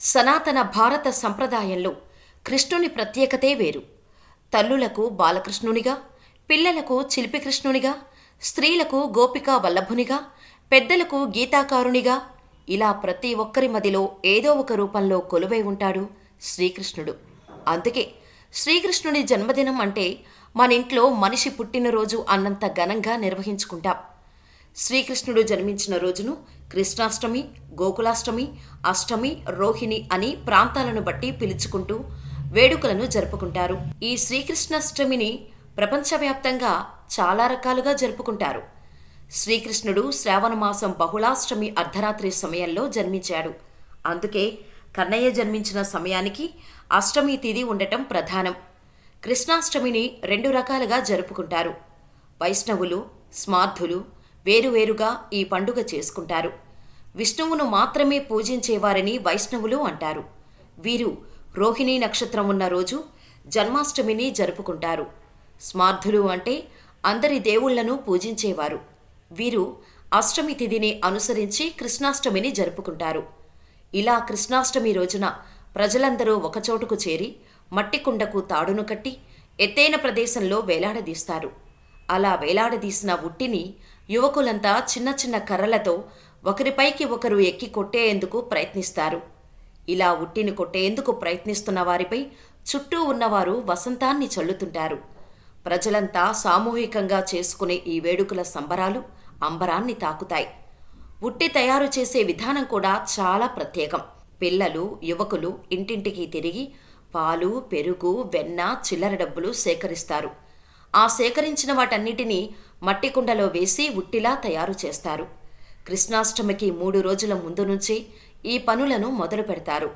సనాతన భారత సంప్రదాయంలో కృష్ణుని ప్రత్యేకతే వేరు. తల్లులకు బాలకృష్ణునిగా పిల్లలకు చిలిపికృష్ణునిగా స్త్రీలకు గోపికా వల్లభునిగా పెద్దలకు గీతాకారునిగా ఇలా ప్రతి ఒక్కరి మదిలో ఏదో ఒక రూపంలో కొలువై ఉంటాడు శ్రీకృష్ణుడు. అందుకే శ్రీకృష్ణుని జన్మదినం అంటే మన ఇంట్లో మనిషి పుట్టినరోజు అన్నంత ఘనంగా నిర్వహించుకుంటాం. శ్రీకృష్ణుడు జన్మించిన రోజును కృష్ణాష్టమి గోకులాష్టమి అష్టమి రోహిణి అని ప్రాంతాలను బట్టి పిలుచుకుంటూ వేడుకలను జరుపుకుంటారు. ఈ శ్రీకృష్ణాష్టమిని ప్రపంచవ్యాప్తంగా చాలా రకాలుగా జరుపుకుంటారు. శ్రీకృష్ణుడు శ్రావణమాసం బహుళాష్టమి అర్ధరాత్రి సమయంలో జన్మించాడు. అందుకే కన్నయ్య జన్మించిన సమయానికి అష్టమి తిథి ఉండటం ప్రధానం. కృష్ణాష్టమిని రెండు రకాలుగా జరుపుకుంటారు. వైష్ణవులు స్మార్థులు వేరువేరుగా ఈ పండుగ చేసుకుంటారు. విష్ణువును మాత్రమే పూజించేవారని వైష్ణవులు అంటారు. వీరు రోహిణీ నక్షత్రం ఉన్న రోజు జన్మాష్టమిని జరుపుకుంటారు. స్మార్థులు అంటే అందరి దేవుళ్ళను పూజించేవారు. వీరు అష్టమి తిథిని అనుసరించి కృష్ణాష్టమిని జరుపుకుంటారు. ఇలా కృష్ణాష్టమి రోజున ప్రజలందరూ ఒకచోటుకు చేరి మట్టి కుండకు తాడును కట్టి ఎత్తైన ప్రదేశంలో వేలాడదీస్తారు. అలా వేలాడదీసిన ఉట్టిని యువకులంతా చిన్న చిన్న కర్రలతో ఒకరిపైకి ఒకరు ఎక్కి కొట్టేందుకు ప్రయత్నిస్తారు. ఇలా ఉట్టిని కొట్టేందుకు ప్రయత్నిస్తున్న వారిపై చుట్టూ ఉన్నవారు వసంతాన్ని చల్లుతుంటారు. ప్రజలంతా సామూహికంగా చేసుకునే ఈ వేడుకల సంబరాలు అంబరాన్ని తాకుతాయి. ఉట్టి తయారు చేసే విధానం కూడా చాలా ప్రత్యేకం. పిల్లలు యువకులు ఇంటింటికి తిరిగి పాలు పెరుగు వెన్న చిల్లర డబ్బులు సేకరిస్తారు. ఆ సేకరించిన వాటన్నిటినీ మట్టి కుండలో వేసి ఉట్టిలా తయారు చేస్తారు. కృష్ణాష్టమికి మూడు రోజుల ముందు నుంచి ఈ పనులను మొదలు పెడతారు.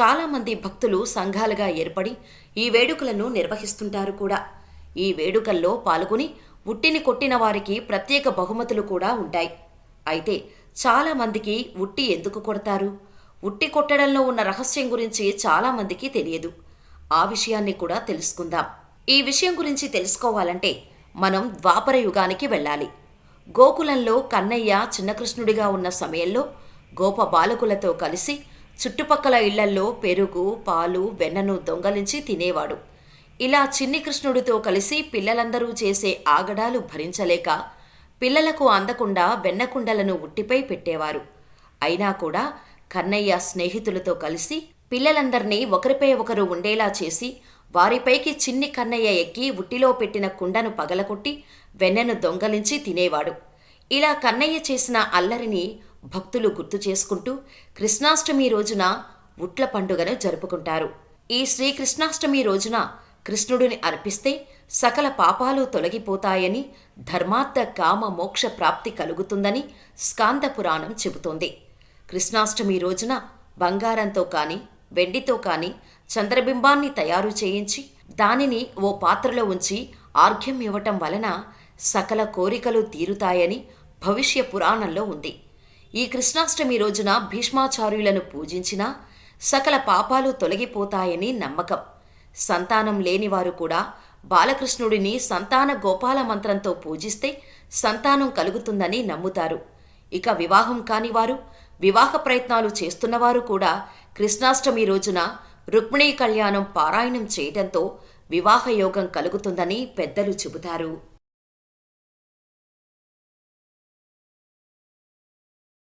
చాలామంది భక్తులు సంఘాలుగా ఏర్పడి ఈ వేడుకలను నిర్వహిస్తుంటారు కూడా. ఈ వేడుకల్లో పాల్గొని ఉట్టిని కొట్టిన వారికి ప్రత్యేక బహుమతులు కూడా ఉంటాయి. అయితే చాలామందికి ఉట్టి ఎందుకు కొడతారు? ఉట్టి కొట్టడంలో ఉన్న రహస్యం గురించి చాలామందికి తెలియదు. ఆ విషయాన్ని కూడా తెలుసుకుందాం. ఈ విషయం గురించి తెలుసుకోవాలంటే మనం ద్వాపర యుగానికి వెళ్ళాలి. గోకులంలో కన్నయ్య చిన్నకృష్ణుడిగా ఉన్న సమయంలో గోప బాలకులతో కలిసి చుట్టుపక్కల ఇళ్ళల్లో పెరుగు పాలు వెన్నను దొంగలించి తినేవాడు. ఇలా చిన్ని కృష్ణుడితో కలిసి పిల్లలందరూ చేసే ఆగడాలు భరించలేక పిల్లలకు అందకుండా వెన్నకుండలను ఉట్టిపై పెట్టేవారు. అయినా కూడా కన్నయ్య స్నేహితులతో కలిసి పిల్లలందరినీ ఒకరిపై ఒకరు ఉండేలా చేసి వారిపైకి చిన్ని కన్నయ్య ఎక్కి ఉట్టిలో పెట్టిన కుండను పగలకొట్టి వెన్నెను దొంగలించి తినేవాడు. ఇలా కన్నయ్య చేసిన అల్లరిని భక్తులు గుర్తు చేసుకుంటూ కృష్ణాష్టమి రోజున ఉట్ల పండుగను జరుపుకుంటారు. ఈ శ్రీకృష్ణాష్టమి రోజున కృష్ణుడిని అర్పిస్తే సకల పాపాలు తొలగిపోతాయని ధర్మార్థ కామ మోక్ష ప్రాప్తి కలుగుతుందని స్కాంద పురాణం చెబుతోంది. కృష్ణాష్టమి రోజున బంగారంతో కానీ వెండితో కాని చంద్రబింబాన్ని తయారు చేయించి దానిని ఓ పాత్రలో ఉంచి ఆర్ఘ్యం ఇవ్వటం వలన సకల కోరికలు తీరుతాయని భవిష్య పురాణంలో ఉంది. ఈ కృష్ణాష్టమి రోజున భీష్మాచార్యులను పూజించినా సకల పాపాలు తొలగిపోతాయని నమ్మకం. సంతానం లేనివారు కూడా బాలకృష్ణుడిని సంతాన గోపాల మంత్రంతో పూజిస్తే సంతానం కలుగుతుందని నమ్ముతారు. ఇక వివాహం కానివారు వివాహ ప్రయత్నాలు చేస్తున్నవారు కూడా కృష్ణాష్టమి రోజున రుక్మిణీ కళ్యాణం పారాయణం చేయటంతో వివాహయోగం కలుగుతుందని పెద్దలు చెబుతారు.